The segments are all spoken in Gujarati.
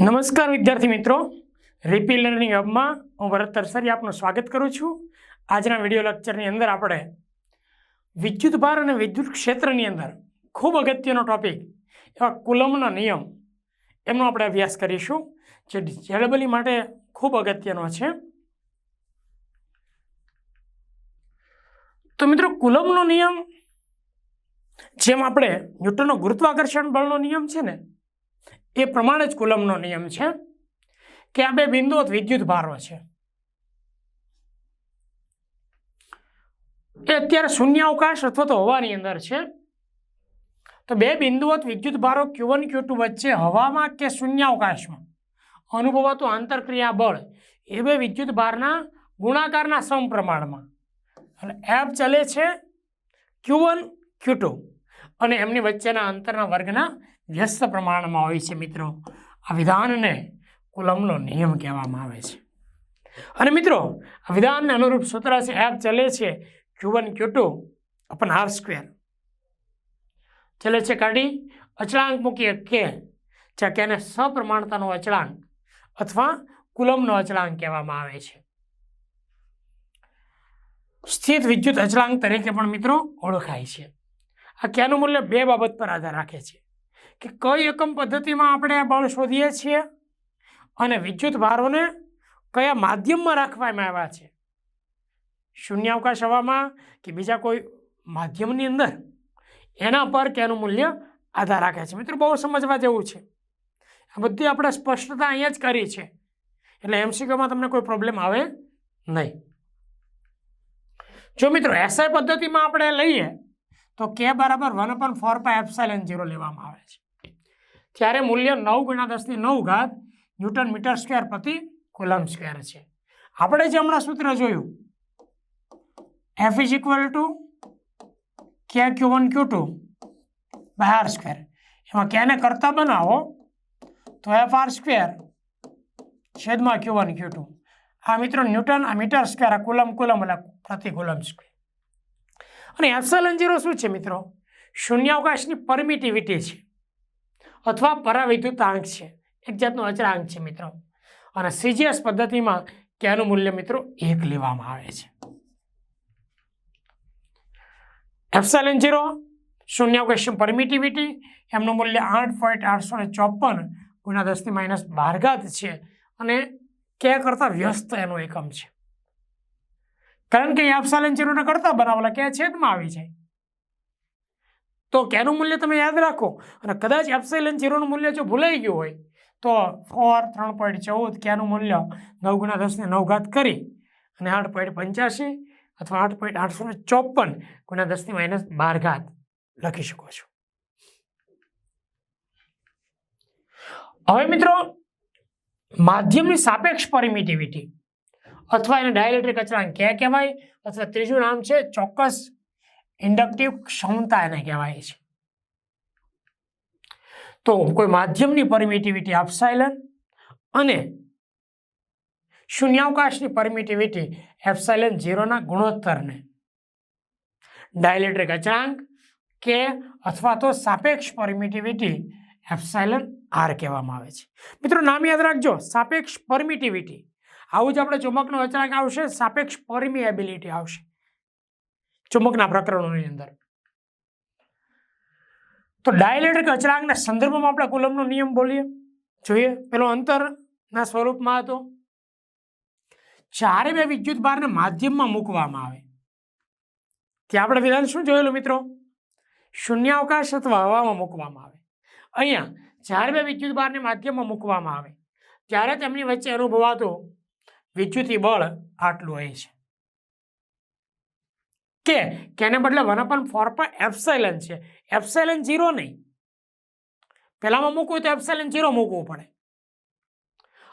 નમસ્કાર વિદ્યાર્થી મિત્રો. રિપી લર્નિંગ હબમાં હું ભરત તરસારી આપનું સ્વાગત કરું છું. આજના વીડિયો લેક્ચરની અંદર આપણે વિદ્યુતભાર અને વિદ્યુત ક્ષેત્રની અંદર ખૂબ અગત્યનો ટોપિક એવા કુલમનો નિયમ એમનો આપણે અભ્યાસ કરીશું, જે જેડબલી માટે ખૂબ અગત્યનો છે. તો મિત્રો કુલમનો નિયમ, જેમ આપણે ન્યૂટનનો ગુરુત્વાકર્ષણ બળનો નિયમ છે ને, એ પ્રમાણે જ કુલમનો નિયમ છે કે આ બે બિંદુઓ વિદ્યુત ભારો છે. એ અત્યારે શૂન્યાવકાશ અથવા તો હવાની અંદર છે. તો બે બિંદુઓ વિદ્યુત ભારો ક્યુ વન ક્યુ ટુ વચ્ચે હવામાં કે શૂન્યાવકાશમાં અનુભવાતું આંતરક્રિયા બળ, એ બે વિદ્યુત ભારના ગુણાકારના સમપ્રમાણમાં. એટલે એફ ચલે છે ક્યુ વન ક્યુ ટુ અને એમની વચ્ચેના અંતરના વર્ગના વ્યસ્ત પ્રમાણમાં હોય છે મિત્રો. આ વિધાનને કુલમનો નિયમ કહેવામાં આવે છે. અને મિત્રો, આ વિધાનને અનુરૂપ સૂત્ર છે એફ ચલે છે Q one Q two upon half square. ચલે છે કાઢી, અચળાંક મૂકીએ કે જ્યાં કેને સપ્રમાણતાનો અચળાંક અથવા કુલમનો અચળાંક કહેવામાં આવે છે. સ્થિત વિદ્યુત અચળાંક તરીકે પણ મિત્રો ઓળખાય છે. આ ક્યાંનું મૂલ્ય? બે બાબત પર આધાર રાખે છે. કે કઈ એકમ પદ્ધતિમાં આપણે આ બળ શોધીએ છીએ? અને વિદ્યુત ભારોને કયા માધ્યમમાં રાખવામાં આવ્યા છે? શૂન્યાવકાશ હવામાં કે બીજા કોઈ માધ્યમની અંદર? એના પર ક્યાંનું મૂલ્ય આધાર રાખે છે. મિત્રો, બહુ સમજવા જેવું છે. આ બધી આપણે સ્પષ્ટતા અહીંયા જ કરી છે. એટલે એમસીક્યુમાં તમને કોઈ પ્રોબ્લેમ આવે નહીં. જો મિત્રો એસઆઈ પદ્ધતિમાં આપણે લઈએ, તો કે બરાબર one upon four pi epsilon zero લેવામાં આવે છે. ત્યારે મૂલ્ય નવ ગુણ્યા દસની નવ ઘાત ન્યૂટન મીટર સ્ક્વેર પ્રતિ કુલમ સ્ક્વેર છે. આપણે જે હમણાં સૂત્ર જોયું F is equal to K Q one Q two by R square એમાં કેને કરતા બનાવો, તો એફ આર સ્ક્વેર છેદમાં ક્યુ વન ક્યુ ટુ આ મિત્રો, ન્યૂટન આ મીટર સ્ક્વેર આ કુલમ કુલમ એટલે પ્રતિ કુલમ સ્ક્વેર અને એપ્સલન જીરો શું છે, મિત્રો? શૂન્યાવકાશની પરમિટિવિટી છે અથવા પરાવિદ્યુતાંક છે. એક જાતનો અચરાંક છે, મિત્રો. અને સીજીએસ પદ્ધતિમાં કેનું મૂલ્ય, મિત્રો, એક લેવામાં આવે છે. એપ્સલન જીરો શૂન્યાવકાશની પરમિટિવિટી એમનું મૂલ્ય આઠ પોઈન્ટ આઠસો ને ચોપન ગુણ્યા દસની માઇનસ બાર ઘાત છે. અને કે કરતાં? વ્યસ્ત એનો એકમ છે. કારણ કે એપ્સલન ઝીરોને કરતાં બનાવેલા કે છેદમાં આવી જાય. તો કેનું મૂલ્ય તમે યાદ રાખો? અને કદાચ એપ્સલન ઝીરોનું મૂલ્ય જો ભૂલાઈ ગયું હોય, તો ફોર ત્રણ પોઈન્ટ ચૌદ કેનું મૂલ્ય? નવ ગુણા દસને નવઘાત કરી અને આઠ પોઈન્ટ પંચ્યાસી અથવા આઠ પોઈન્ટ આઠસો ને ચોપન ગુણા દસની માઇનસ બાર ઘાત લખી શકો છો. હવે મિત્રો માધ્યમની સાપેક્ષ પરમિટિવિટી અથવા એને ડાયલેક્ટ્રિક અચળાંક ક્યાં કહેવાય? અથવા ત્રીજું નામ છે ચોક્કસ ઇન્ડક્ટિવ ક્ષમતા એને કહેવાય છે. તો કોઈ માધ્યમની પરમિટિવિટી એપ્સાઇલન અને શૂન્યાવકાશની પરમિટિવિટી એપ્સાઇલન ઝીરોના ગુણોત્તરને. ડાયલેક્ટ્રિક અચળાંક કે અથવા તો સાપેક્ષ પરમિટિવિટી એપ્સાઇલન આર કહેવામાં આવે છે. મિત્રો, નામ યાદ રાખજો. સાપેક્ષ પરમિટિવિટી. આવું જ આપણે ચુંબકનો અચળાંક આવશે, સાપેક્ષ પરમિએબિલિટી આવશે. ચુંબકના પ્રકરણોની અંદર. તો ડાયલેક્ટ્રિક અચળાંકના સંદર્ભમાં આપણે કુલમનો નિયમ બોલીએ. જોઈએ, પેલો અંતરના સ્વરૂપમાં હતો. જ્યારે બે વિદ્યુત ભારને માધ્યમમાં મૂકવામાં આવે. ત્યાં આપણે વિધાન શું જોયેલું, મિત્રો? શૂન્યાવકાશ અથવા હવામાં મૂકવામાં આવે. અહીંયા જ્યારે બે વિદ્યુત બારને માધ્યમમાં મૂકવામાં આવે, ત્યારે તેમની વચ્ચે અનુભવાતું વિદ્યુતી બળ આટલું હોય છે. કે કેને બદલે વન અપન ફોર પર એફસેલન છે. એફસાઇલન ઝીરો નહીં. પહેલામાં મૂકવું તો એફસેલન ઝીરો મૂકવું પડે.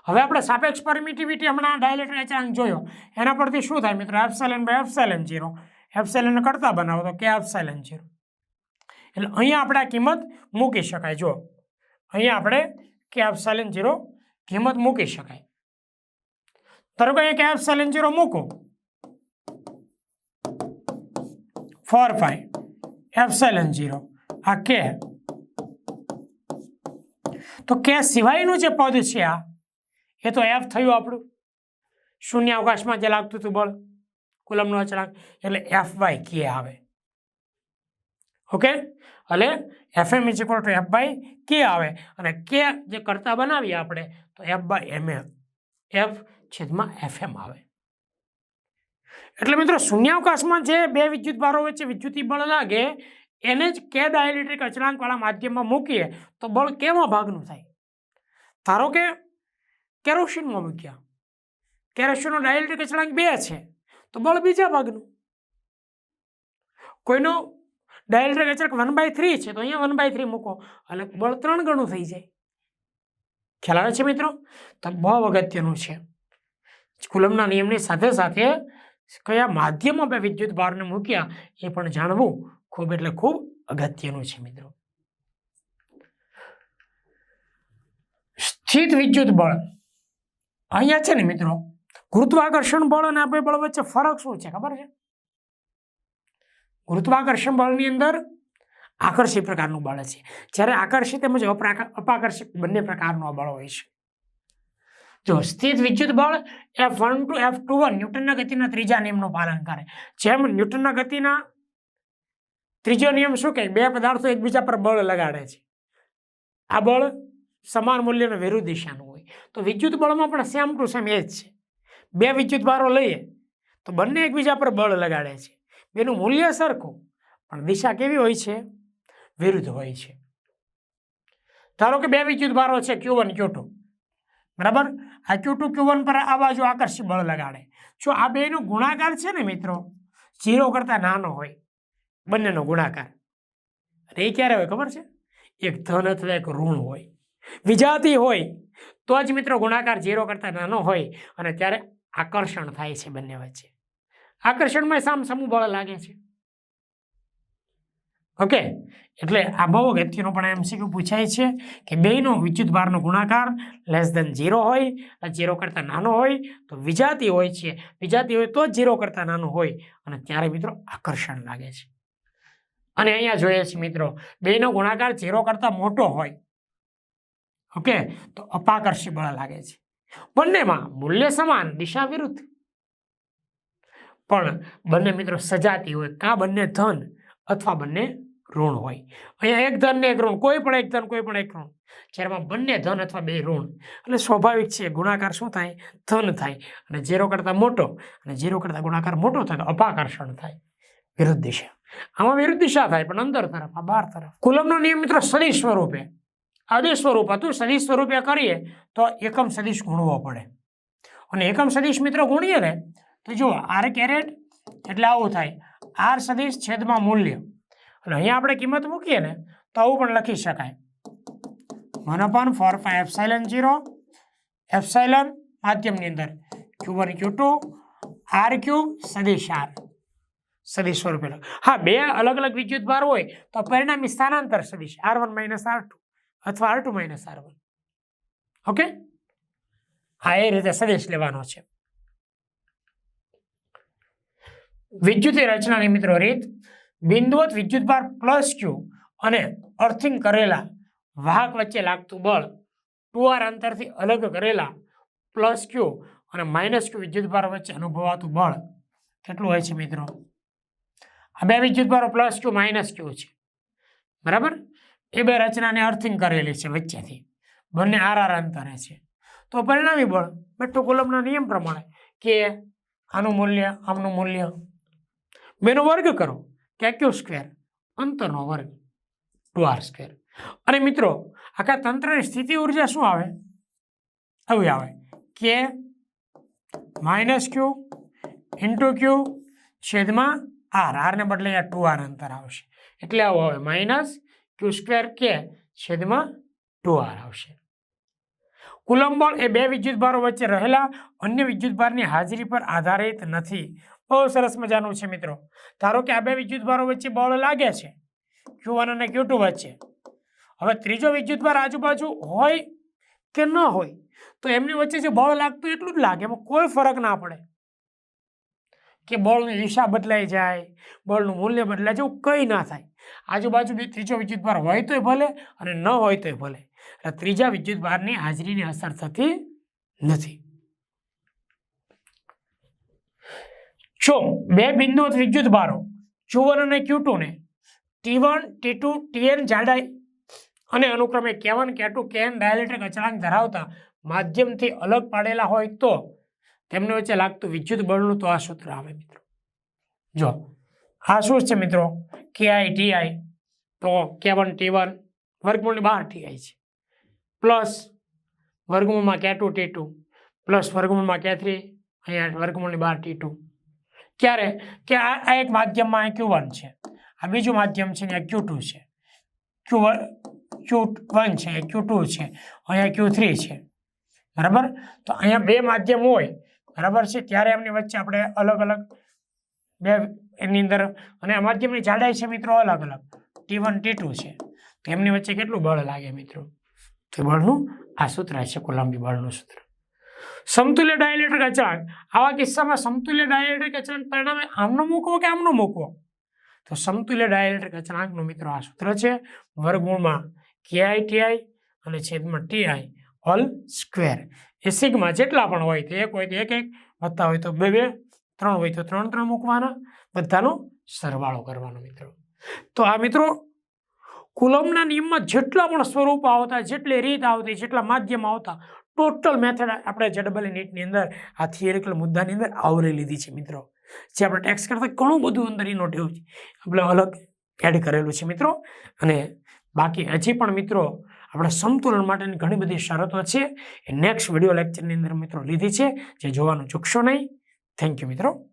હવે આપણે સાપેક્ષ પરમિટિવિટી હમણાં ડાયલેક્ટ્રિક અચળાંક જોયો. એના પરથી શું થાય મિત્રો? એફસેલન બાય એફસેલન ઝીરો. એફસેલન કરતા બનાવો તો કે એફસેલન ઝીરો. એટલે અહીંયા આપણે કિંમત મૂકી શકાય. જો અહીંયા આપણે કે એફસાઇલન ઝીરો કિંમત મૂકી શકાય. ધારો કે અહીંયા કે એફસાઇલન ઝીરો મૂકો. Four five epsilon zero. આ કે? તો કે સિવાયનું જે પદ છે આ, એ તો એફ થયું આપણું. શૂન્ય અવકાશમાં જે લાગતું હતું બળ કુલમનો અચળાંક. એટલે એફ વાય કે આવે. ઓકે? એટલે F M is equal to F by K આવે. અને કે જે કરતા બનાવીએ આપણે, તો એફ બાય એમ એફ છેદમાં એફ એમ આવે. એટલે મિત્રો, શૂન્યાવકાશમાં જે બે વિદ્યુત ભારો વચ્ચે વિદ્યુતી બળ લાગે, એને જ કે ડાયલેક્ટ્રિક અચળાંકવાળા માધ્યમમાં મૂકીએ, તો બળ કેવા ભાગનું થાય? ધારો કે કેરોસીનમાં મૂક્યા. કેરોસીનનો ડાયલેક્ટ્રિક અચળાંક બે છે, તો બળ બીજા ભાગનું. કોઈનો ડાયલેક્ટ્રિક અચળાંક વન બાય થ્રી છે, તો અહીંયા વન બાય થ્રી મૂકો. એટલે બળ ત્રણ ગણું થઈ જાય. ખ્યાલ આવે છે મિત્રો? તો બહુ અગત્યનું છે. કુલમના નિયમની સાથે સાથે કયા માધ્યમો બે વિદ્યુત ભારને મૂક્યા એ પણ જાણવું ખૂબ એટલે ખૂબ અગત્યનું છે મિત્રો. સ્થિત વિદ્યુત બળ. અહીંયા છે ને મિત્રો? ગુરુત્વાકર્ષણ બળ અને આપણે બળ વચ્ચે ફરક શું છે? ખબર છે? ગુરુત્વાકર્ષણ બળની અંદર આકર્ષિત પ્રકારનું બળ છે. જ્યારે આકર્ષિત તેમજ અપાકર્ષિત બંને પ્રકારનું બળ હોય છે. જો સ્થિત વિદ્યુત બળ F one two F two one ન્યૂટનના ગતિના ત્રીજા નિયમનું પાલન કરે. જેમ ન્યૂટનના ગતિના ત્રીજો નિયમ શું કહે બે પદાર્થો એકબીજા પર બળ લગાડે છે. આ બળ સમાન મૂલ્યનો વિરુદ્ધ દિશાનું હોય. તો વિદ્યુત બળમાં પણ સેમ ટુ સેમ એ જ છે. બે વિદ્યુત ભારો લઈએ તો બંને એકબીજા પર બળ લગાડે છે. બેનું મૂલ્ય સરખું, પણ દિશા કેવી હોય છે? વિરુદ્ધ હોય છે. ધારો કે બે વિદ્યુત ભારો છે ક્યુ વન ક્યુ બરાબર? આ ક્યુ ટુ ક્યુ પર આ બાજુ આકર્ષી બળ લગાડે. જો આ બેનો ગુણાકાર છે ને મિત્રો ઝીરો કરતાં નાનો હોય, બંનેનો ગુણાકાર. અને એ ક્યારે હોય ખબર છે? એક ધન અથવા એક ઋણ હોય. વિજાતી હોય, તો જ મિત્રો ગુણાકાર ઝીરો કરતાં નાનો હોય અને ત્યારે આકર્ષણ થાય છે બંને વચ્ચે. આકર્ષણમાં સામ સમૂહ બળ લાગે છે. ઓકે, એટલે આ બહુ અગત્યનો પણ એમસીક્યુ પૂછાય છે કે બેયનો વિદ્યુત ભારનો ગુણાકાર લેસ દેન ઝીરો હોય ઝીરો કરતાં નાનો હોય, તો વિજાતી હોય છે. વિજાતી હોય તો ઝીરો કરતાં નાનું હોય. અને ત્યારે મિત્રો આકર્ષણ લાગે છે. અને અહીંયા જોઈએ છીએ મિત્રો બેનો ગુણાકાર ઝીરો કરતાં મોટો હોય. ઓકે, તો અપાકર્ષી બળ લાગે છે. બંનેમાં મૂલ્ય સમાન, દિશા વિરુદ્ધ. પણ બંને મિત્રો સજાતી હોય. કાં બંને ધન અથવા બંને ઋણ હોય? અહીંયા એક ધન ને એક ઋણ. કોઈ પણ એક ધન કોઈ પણ એક ઋણ. જ્યારેમાં બંને ધન અથવા બે ઋણ. એટલે સ્વાભાવિક છે ગુણાકાર શું થાય? ધન થાય. અને ઝીરો કરતાં મોટો અને ઝીરો કરતાં ગુણાકાર મોટો થાય તો અપાકર્ષણ થાય. વિરુદ્ધ દિશા આમાં વિરુદ્ધ દિશા થાય? પણ અંદર તરફ આ બહાર તરફ. કુલમનો નિયમ મિત્રો શનિ સ્વરૂપે. આદેશ સ્વરૂપ હતું. શનિ સ્વરૂપે કરીએ તો એકમ સદીશ ગુણવો પડે. અને એકમ સદીશ મિત્રો ગુણીએ ને તો જુઓ આર કેરેટ, એટલે આવું થાય. આર સદિશ છેદમાં મૂલ્ય. અને અહીંયા આપણે કિંમત મૂકીએ ને, તો આવું પણ લખી શકાય. One upon four five epsilon zero epsilon માધ્યમની અંદર. Q one Q two R Q સદિશ આર સદીશ સ્વરૂપે હા, બે અલગ અલગ વિદ્યુત ભાર હોય, તો પરિણામી સ્થાનાંતર સદિશ R one minus R two અથવા R two minus R one okay હા, એ રીતે સદિશ લેવાનો છે. વિદ્યુતી રચનાની મિત્રો રીત, બિંદુવત વિદ્યુતભાર પ્લસ ક્યુ અને અર્થિંગ કરેલા વાહક વચ્ચે લાગતું બળ ટુ આર અંતરથી અલગ કરેલા પ્લસ ક્યુ અને માઇનસ ક્યુ વિદ્યુતભાર વચ્ચે અનુભવાતું બળ કેટલું હોય છે મિત્રો? આ બે વિદ્યુતભારો પ્લસ ક્યુ માઇનસ ક્યુ છે. બરાબર? એ બે રચનાને અર્થિંગ કરેલી છે વચ્ચેથી. બંને આર આર અંતરે છે. તો પરિણામી બળ બેટો કુલમના નિયમ પ્રમાણે કે આનું મૂલ્ય, આમનું મૂલ્ય બેનો વર્ગ કરો. કે ક્યુ સ્ક્વેર, અંતરનો વર્ગ ટુ આર સ્ક્વેર. અને મિત્રો, આખા તંત્રની સ્થિતિ ઊર્જા શું આવે? આવી આવે. કે માઇનસ ક્યુ ઇન્ટુ ક્યુ છેદમાં આર. આરને બદલે અહીંયા ટુ આર અંતર આવશે. એટલે આવું આવે. માઇનસ ક્યુ સ્ક્વેર કે છેદમાં ટુ આર આવશે. કુલંબળ એ બે વિદ્યુતભારો વચ્ચે રહેલા અન્ય વિદ્યુતભારની હાજરી પર આધારિત નથી. બહુ સરસ મજાનું છે મિત્રો. ધારો કે આ બે વિદ્યુતભારો વચ્ચે બળ લાગે છે. ક્યુ વન અને ક્યુ વચ્ચે. હવે ત્રીજો વિદ્યુતભાર આજુબાજુ હોય કે ન હોય, તો એમની વચ્ચે જે બળ લાગતું એટલું જ લાગે. એમાં કોઈ ફરક ના પડે. કે બળની દિશા બદલાઈ જાય, બળનું મૂલ્ય બદલાય જાય, એવું કંઈ ના થાય. આજુબાજુ બી ત્રીજો વિદ્યુતભાર હોય તોય ભલે અને ન હોય તોય ભલે. ત્રીજા વિદ્યુત ભારની હાજરીની અસર થતી નથી. જો બે બિંદુ વિદ્યુત ભારો ક્યુ અને ક્યુ ટુ ને? ટી વન, ટી ટુ જાડાઈ. અને અનુક્રમે કે વન કે ટુ કેન, ડાયલેક્ટ્રિક અચળાંક ધરાવતા માધ્યમથી અલગ પાડેલા હોય તો તેમની વચ્ચે લાગતું વિદ્યુત બળનું તો આ સૂત્ર આવે મિત્રો. જો, આ શું છે મિત્રો? કે આઈ ટી આઈ તો કે વન ટી વન, વર્ગમૂળની બહાર ટી આઈ છે. પ્લસ વર્ગમૂળમાં કે ટુ ટી ટુ. પ્લસ વર્ગમૂળમાં કે થ્રી, અહીંયા વર્ગમૂળની બહાર ટી ટુ. ક્યારે? કે આ આ એક માધ્યમમાં ક્યુ વન છે. આ બીજું માધ્યમ છે અહીંયા ક્યુ ટુ છે. ક્યુ વન ક્યુ વન છે, ક્યુ ટુ છે, અહીંયા ક્યુ થ્રી છે. બરાબર? તો અહીંયા બે માધ્યમ હોય, બરાબર છે? ત્યારે એમની વચ્ચે આપણે અલગ અલગ બે એની અંદર, અને આ માધ્યમની જાડાઈ છે મિત્રો અલગ અલગ. ટી વન, ટી ટુ છે. તો એમની વચ્ચે કેટલું બળ લાગે મિત્રો? તો બળનું આ સૂત્ર છે, કોલંબી બળનું સૂત્ર. સમતુલ્ય ડાયલેક્ટ્રિક અચળાંક આવા કિસ્સામાં સમતુલ્ય ડાયલેક્ટ્રિક અચળાંક પરિણામે આમનો મૂકવો કે આમનો મૂકવો? તો સમતુલ્ય ડાયલેક્ટ્રિક અચળાંકનું મિત્રો આ સૂત્ર છે, વર્ગમૂળમાં કેઆઈ ટીઆઈ અને છેદમાં ટીઆઈ ઓલ સ્ક્વેર એ સિગ્મા જેટલા પણ હોય તો એક હોય તો એક એક, વત્તા હોય તો બે બે, ત્રણ હોય તો ત્રણ ત્રણ મૂકવાના, બધાનો સરવાળો કરવાનો મિત્રો. તો આ મિત્રો કુલમના નિયમમાં જેટલા પણ સ્વરૂપ આવતા, જેટલી રીત આવતી, જેટલા માધ્યમ આવતા ટોટલ મેથડ આપણે જડબલ નીટની અંદર, આ થિયરિકલ મુદ્દાની અંદર આવરી લીધી છે મિત્રો. જે આપણે ટેક્સ કરતાં ઘણું બધું અંદર ઇનોટેવ છે. આપણે અલગ એડ કરેલું છે મિત્રો. અને બાકી હજી પણ મિત્રો, આપણે સમતુલન માટેની ઘણી બધી શરતો છે. એ નેક્સ્ટ વીડિયો લેક્ચરની અંદર મિત્રો લીધી છે. જે જોવાનું ચૂકશો નહીં. થેન્ક યુ મિત્રો.